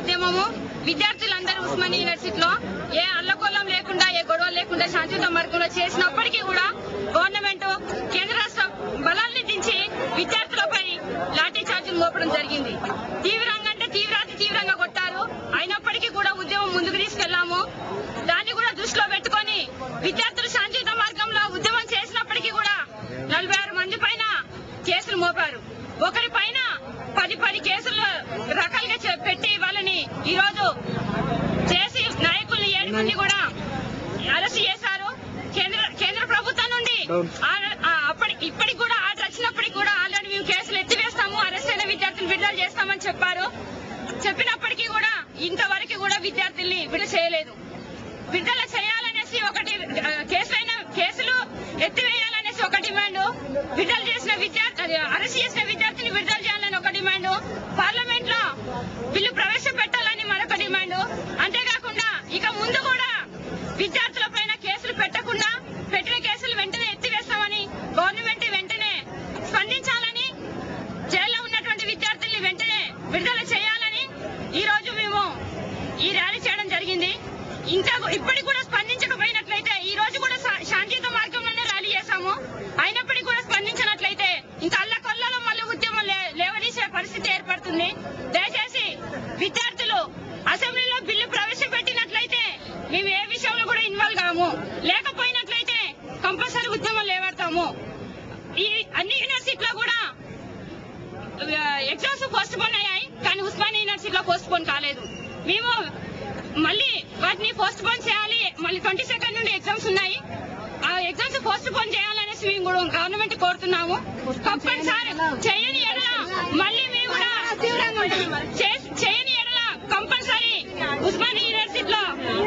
ఉద్యమము. విద్యార్థులందరూ ఉస్మానియా యూనివర్సిటీలో ఏ అల్లకొల్లం లేకుండా ఏ గొడవ లేకుండా శాంతియుత మార్గంలో చేసినప్పటికీ కూడా గవర్నమెంట్ కేంద్ర రాష్ట్ర బలాల్ని దించి విద్యార్థులపై లాఠీ చార్జీలు మోపడం జరిగింది. తీవ్రంగా అంటే తీవ్రాతి తీవ్రంగా కొట్టారు. అయినప్పటికీ కూడా ఉద్యమం ముందుకు తీసుకెళ్ళాము. దాన్ని కూడా దృష్టిలో పెట్టుకొని విద్యార్థులు శాంతియుత మార్గంలో ఉద్యమం చేసినప్పటికీ కూడా నలభై ఆరు మంది పైన కేసులు మోపారు. ఒకరి పైన పది పది కేసులు రకాలుగా పెట్టి వాళ్ళని ఈ రోజు చేసి ఏడుగురిని కూడా అరెస్ట్ చేశారు కేంద్ర కేంద్ర ప్రభుత్వం నుండి అప్పటి ఇప్పటికి కూడా ఆర్డర్ వచ్చినప్పటికి కూడా ఆల్రెడీ మేము కేసులు ఎత్తివేస్తాము అరెస్ట్ అయిన విద్యార్థులు విడుదల చేస్తామని చెప్పారు. చెప్పినప్పటికీ కూడా ఇంతవరకు కూడా విద్యార్థుల్ని విడుదల చేయలేదు. విడుదల చేయాలనేసి ఒకటి కేసులైన కేసులు ఎత్తివేయాలనేసి ఒక డిమాండ్. విడుదల చేసిన విద్యార్థి అరెస్ట్ చేసిన విద్యార్థిని విడుదల చేయాలని ఒక డిమాండ్ పార్లమెంట్లో బిల్లు ప్రవేశపెట్టాలని మరొక డిమాండ్ అంతేకాకుండా ఇక ముందు కూడా విద్యార్థుల పైన కేసులు పెట్టకుండా పెట్టిన కేసులు వెంటనే ఎత్తివేస్తామని గవర్నమెంట్ వెంటనే స్పందించాలని జైల్లో ఉన్నటువంటి విద్యార్థుల్ని వెంటనే విడుదల చేయాలని ఈ రోజు మేము ఈ ర్యాలీ చేయడం జరిగింది ఇంకా ఇప్పటికి కూడా స్పందించకపోయినట్లయితే ఈ రోజు కూడా శాంతియుత మార్గంలోనే ర్యాలీ చేశాము. అయినప్పటికీ కూడా స్పందించినట్లయితే ఇంకా అల్ల కొల్లలో మళ్ళీ ఉద్యమం లే- పరిస్థితి ఏర్పడుతుంది. దయచేసి విద్యార్థులు అసెంబ్లీలో బిల్లు ప్రవేశపెట్టినట్లయితే మేము ఏ విషయంలో కూడా ఇన్వాల్వ్ కాము. లేకపోయినట్లయితే కంపల్సరీ ఉద్యమం లేవడతాము. ఈ అన్ని యూనివర్సిటీలో కూడా ఎగ్జామ్స్ పోస్ట్ పోన్ అయ్యాయి కానీ ఉస్మానియా యూనివర్సిటీలో పోస్ట్ పోన్ కాలేదు. మేము మళ్ళీ వాటిని పోస్ట్ పోన్ చేయాలి. మళ్ళీ ట్వంటీ సెకండ్ నుండి ఎగ్జామ్స్ ఉన్నాయి. ఆ ఎగ్జామ్స్ పోస్ట్ పోన్ చేయాలనేసి మేము కూడా గవర్నమెంట్ కోరుతున్నాము. కంపల్సరీ చేయని ఎడల మళ్ళీ మేము కూడా చేయని ఎడల కంపల్సరీ ఉస్మానియా యూనివర్సిటీలో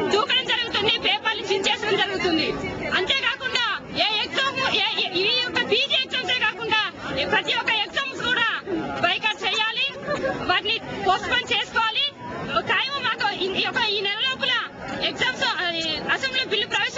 దూకడం జరుగుతుంది పేపర్లు చించేసడం జరుగుతుంది. అంతేకాకుండా ఏ ఎగ్జామ్ ఏ- ఈ యొక్క పీజీ ఎగ్జామ్సే కాకుండా ప్రతి ఒక్క ఎగ్జామ్స్ కూడా బైకాట్ చేయాలి. వాటిని పోస్ట్ పోన్ చేసుకోవాలి. టైం మాకు ఈ యొక్క ఈ నెల లోపల ఎగ్జామ్స్ అసెంబ్లీ బిల్లు ప్రవేశపెట్టినట్లయితే